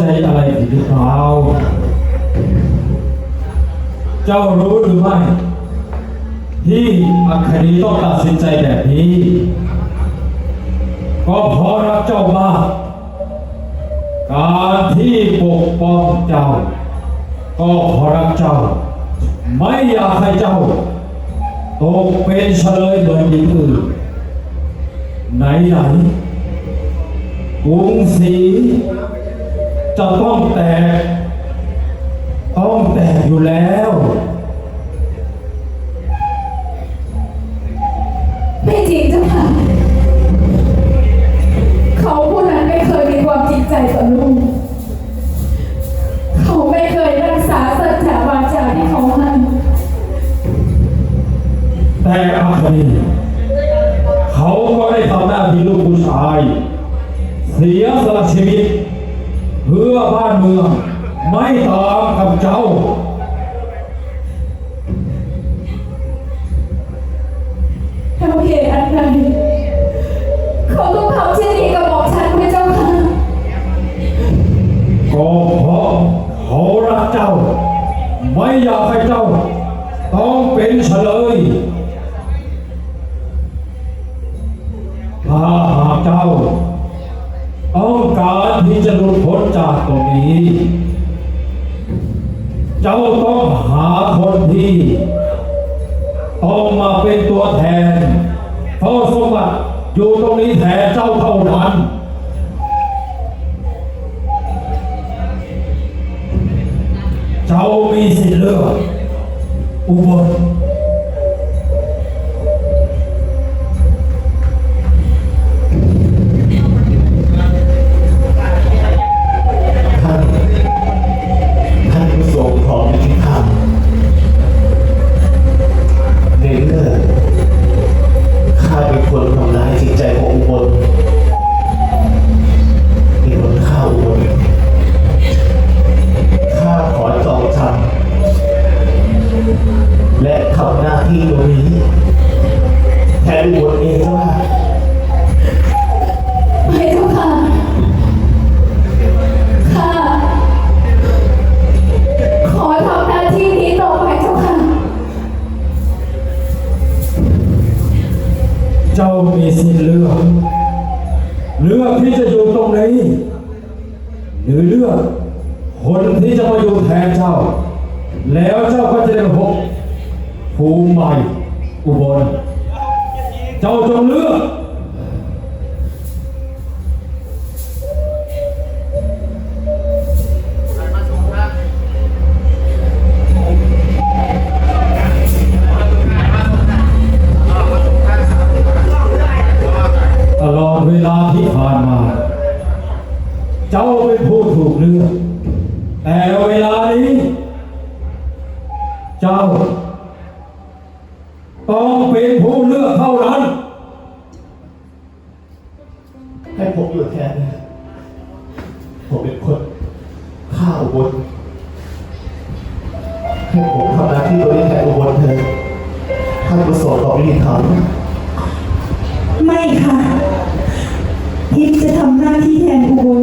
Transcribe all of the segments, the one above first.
ใจอะไรผิดหรือเปล่า เจ้ารู้หรือไม่ ที่อัคนีต้องตัดสินใจแบบนี้ ก็เพราะรักเจ้ามากการที่ปกป้องเจ้า ก็เพราะรักเจ้า ไม่อยากให้เจ้าตกเป็นเฉลยเหมือนหญิงอื่นไหนไหนกรุงศรี จะต้องแตกต้องแตกอยู่แล้วไม่จริงจ้ะค่ะเขาผู้นั้นไม่เคยมีความจริงใจต่อลูกเขาไม่ เจ้า ต้องการที่จะหลุดพ้นจากตรงนี้ เจ้าต้องหาคนที่ต้องมาเป็นตัวแทนเฝ้าสมบัติอยู่ตรงนี้แทนเจ้าเท่านั้นเจ้ามีสิทธิ์เลือกอุบล สิทธิ์เลือกเลือกที่จะอยู่ตรงนี้หรือเลือกคนที่จะมาอยู่แทนเจ้า แล้วเจ้าก็จะได้พบภูมิใหม่อุบลเจ้าจงเลือก เวลาที่ผ่านมา เจ้าเป็นผู้ถูกเลือกแต่เวลานี้ เจ้าต้องเป็นผู้เลือกเท่านั้น ให้ผมอยู่แทนนะผมเป็นคนฆ่าอุบลให้ผมทำหน้าที่โดยแทนอุบลเธอท่านประสงค์ต่อวิธีธรรมค่ะ ทิพย์จะ ทำหน้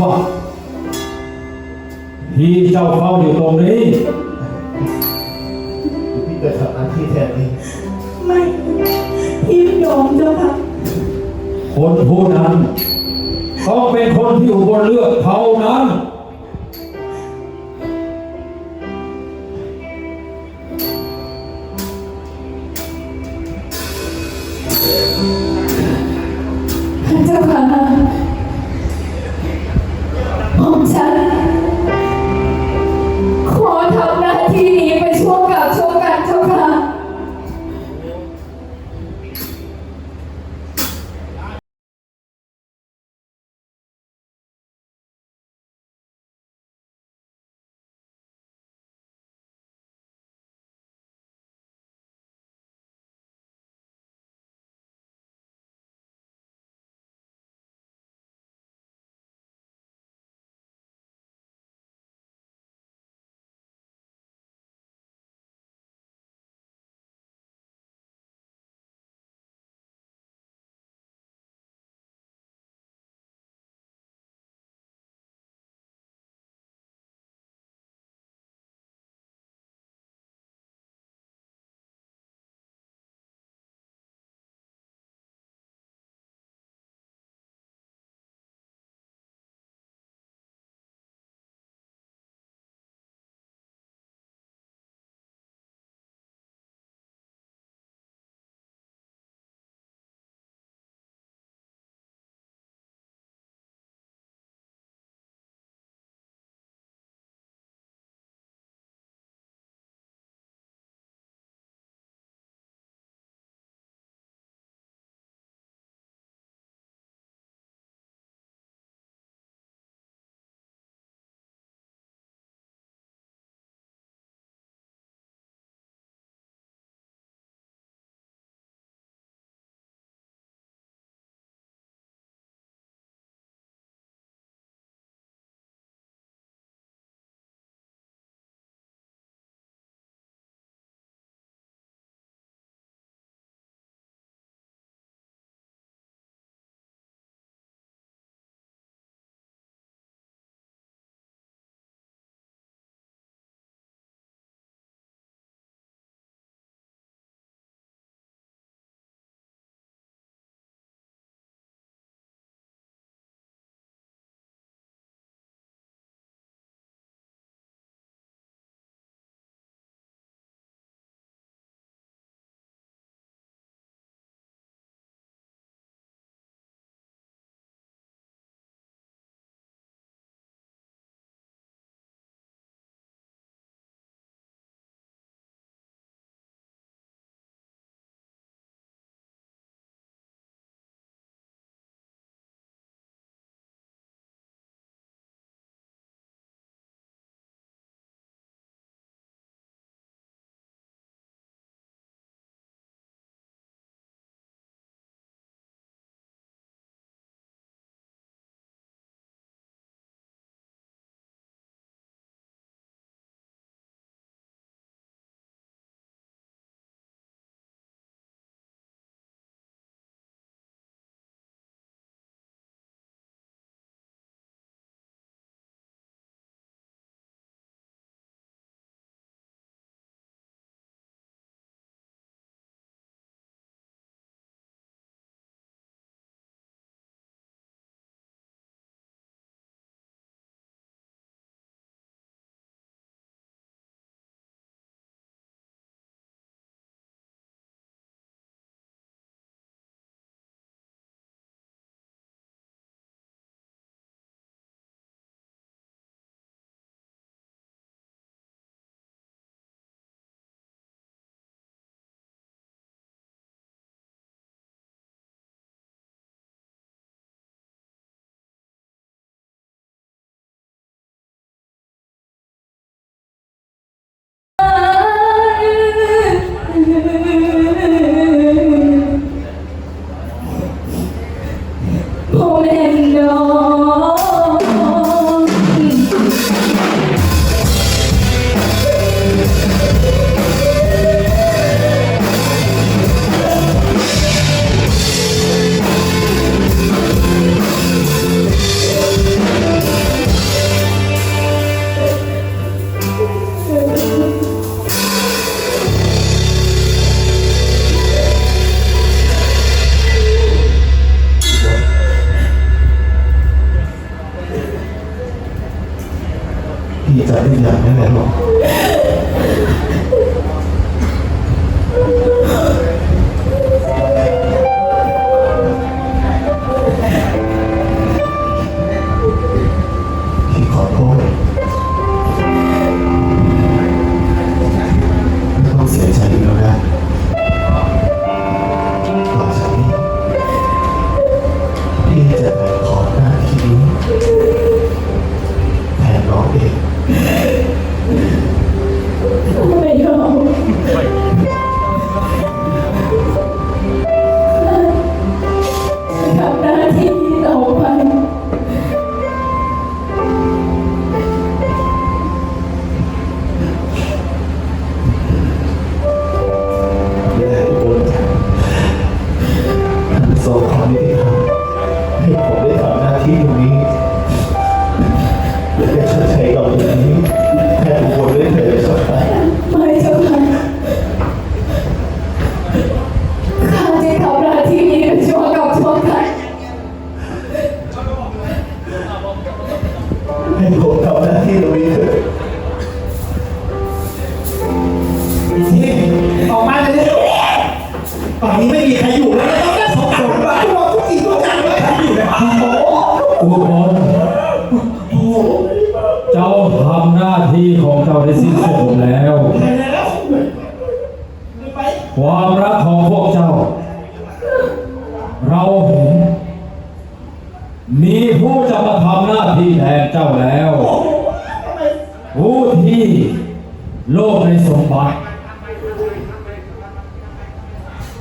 บสมบัติที่เจ้าเฝ้าอยู่ตรงนี้พี่จะทำหน้าที่แทนเองไม่ทิพย์ยอมเจ้าค่ะคนผู้นั้นต้องเป็นคนที่อุบลเลือกเท่านั้น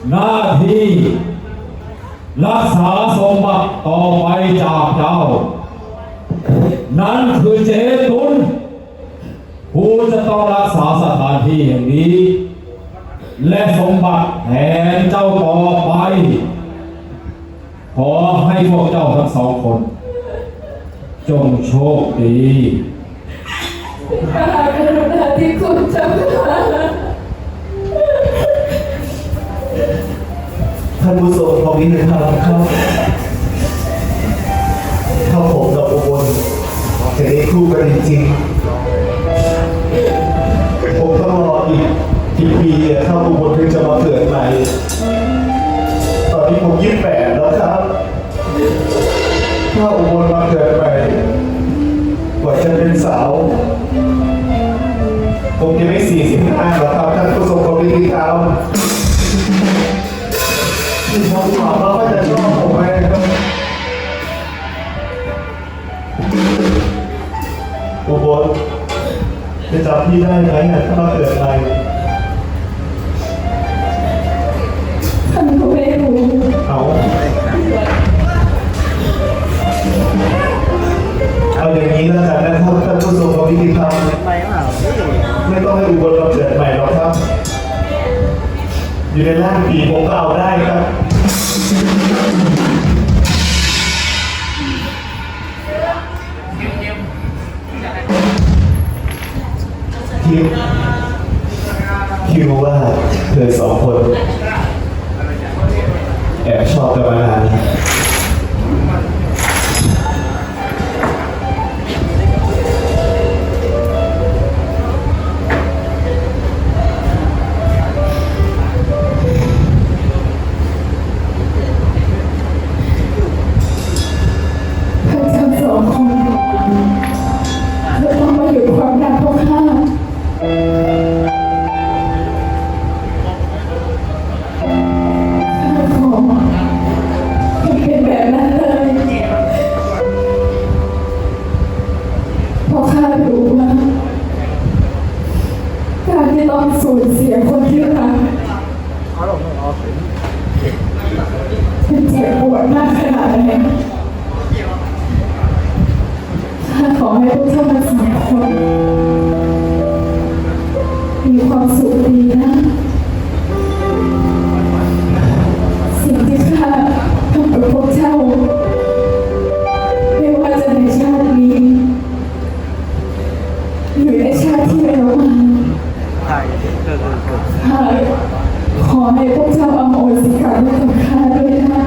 หน้าที่รักษาสมบัติต่อไปจากเจ้า นั้นคือเจตุนผู้จะต้องรักษาสถานที่แห่งนี้ และสมบัติแทนเจ้าต่อไป ขอให้พวกเจ้าทั้งสองคน จงโชคดีข้ากรุณที่คุณเจ้าค่ะท่าานผู้ทรงความยุติธรรมครับถ้าผมกับอุบลจะได้คู่กันจริงๆผมต้องรออีกกี่ปีอะถ้าอุบลถึงจะมาเกิดใหม่ตอนนี้ผมยี่สิบแปดแล้วครับถ้าอุบลมาเกิดใหม่กว่าจะเป็นสาวผมจะไม่สี่สิบห้าแล้วครับท่านผู้ทรงความยุติธรรมที่ ผมถามแล้วก็จะชอบผมไหมครับอุบลจะจำพี่ได้ไหมอะถ้ามาเกิดใหม่ท่านก็ไม่รู้เอาเอาอย่างนี้แล้วกันนะครับท่านผู้ทรงความยุติธรรมไม่ต้องให้อุบลมาเกิดใหม่หรอกครับ อยู่ในร่างผีผมก็เอาได้ครับ ที่ที่รู้ว่าเธอสองคน แอบชอบกันมานาน เพราะข้ารู้ว่าการที่ต้องสูญเสียคนที่รักมันเจ็บปวดมากขนาดไหนข้าขอให้ทุกท่านสังคน ขอให้พวกเจ้าอโหสิกรรมคุณค่าด้วยนะ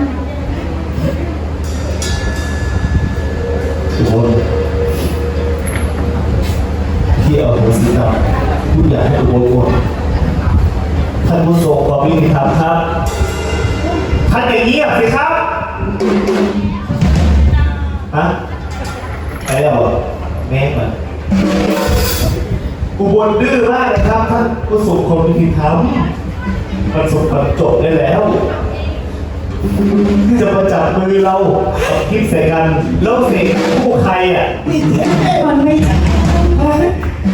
ทุกคนที่อโหสิกรรมทุอยากให้ทุกคนหมดท่านผู้ทรงความยุติธรรมครับ ท่านอย่างนี้สิครับฮะไปแล้วหรอแม่มาอุบนดื้อมากนะครับท่านผู้ทรงความยุติธรรม มันสมควรจบได้แล้ว จะมาจับมือเราเอาคลิปใส่กัน แล้วเสกคู่ใครอะนี่แท้มันไม่ใช่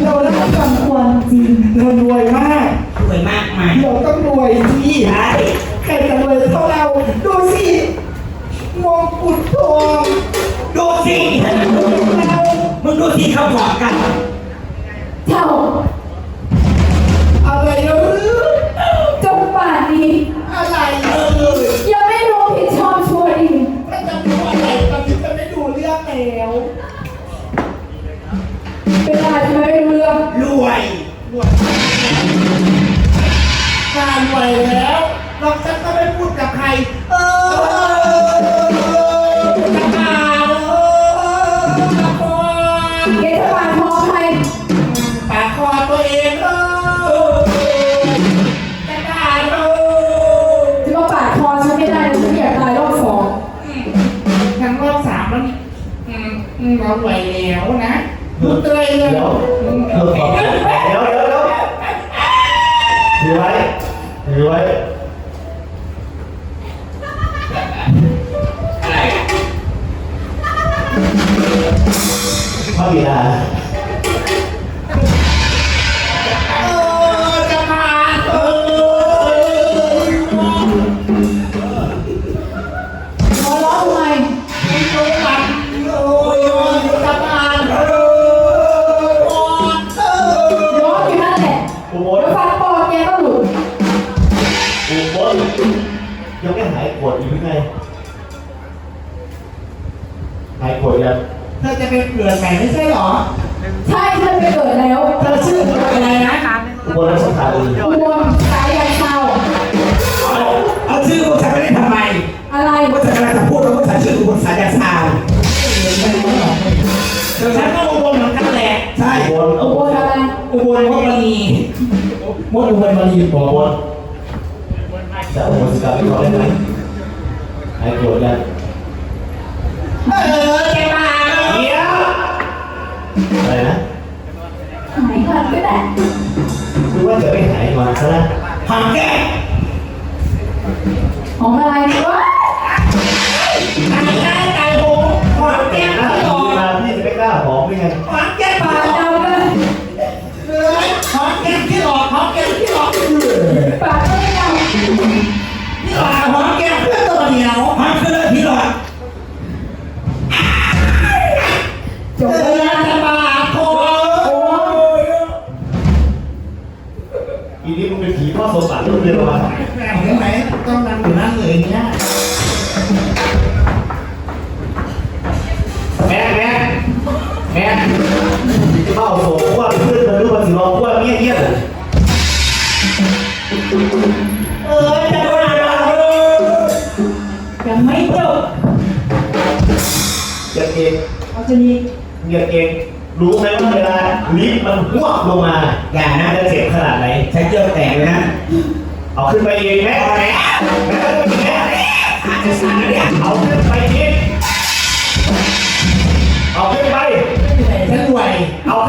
เรารักกันความจริงเรารวยมากรวยมากมายเราต้องรวยสิใช่ใครจะรวยเท่าเรา ดูสิมงกุฎทองดูสิเรามึงดูสิเขาบอกกันเจ้าอะไรเราหรือ อุบลยังไม่หายปวดอีกหรือไงหายปวดยัง เธอจะไปเกิดใหม่ไม่ใช่เหรอใช่ฉันไปเกิดแล้วเธอชื่ออะไรนะอุบลรัชธานีอุบลสายยันเศร้าเอาเอาชื่อพวกฉันไม่ได้ทำไมอะไรพวกฉันกำลังจะพูดว่าพวกฉันชื่ออุบลสายยาซาวเดี๋ยวฉันก็อุบลเหมือนกันแหละใช่อุบลอุบลอะไรอุบลพวกมณีมดอุบลมาลีบอกอุบลจะอุบลสกาไปก่อนได้ไหมหายปวดยังเออจะมาเดี๋ยว อะไรนะหายเงินก็ได้คือว่าจะไม่หายมันซะนะหอมแก้มของอะไรวะไก่ได้ไก่โหงหอมแก้มหน้าที่หลดีอดมาพี่จะไม่กล้าหอมได้ไงหอมแก้มปาที่ดหลอดดำเลยเลยหอมแก้มที่หลอกหอมแก้มที่หลอกปาดก็ไม่ดำที่หลอดหอมแก้มเพื่อตัวเดียวหอมคือ เรียนมาแม่เห็นไหมต้องนั่งอยู่นั่นเลยเนี่ยแม่แม่แม่เข้าโซ่ว่าเพื่อนมันรู้ว่าสิรอว่าเงี้ยเงี้ยเออจะมายังไม่จบอย่าเองเอาจะนี้อย่าเองรู้ไหมว่าเวลาลิฟต์มันหวบลงมา อย่างนะจะเจ็บขนาดไหนฉันเจอแตกเลยนะ เอาขึ้นไปเองแม่แม่แม่แม่อาจจะสั่นนะเนี่ยเอาขึ้นไปเองเอาขึ้นไปฉันรวเอา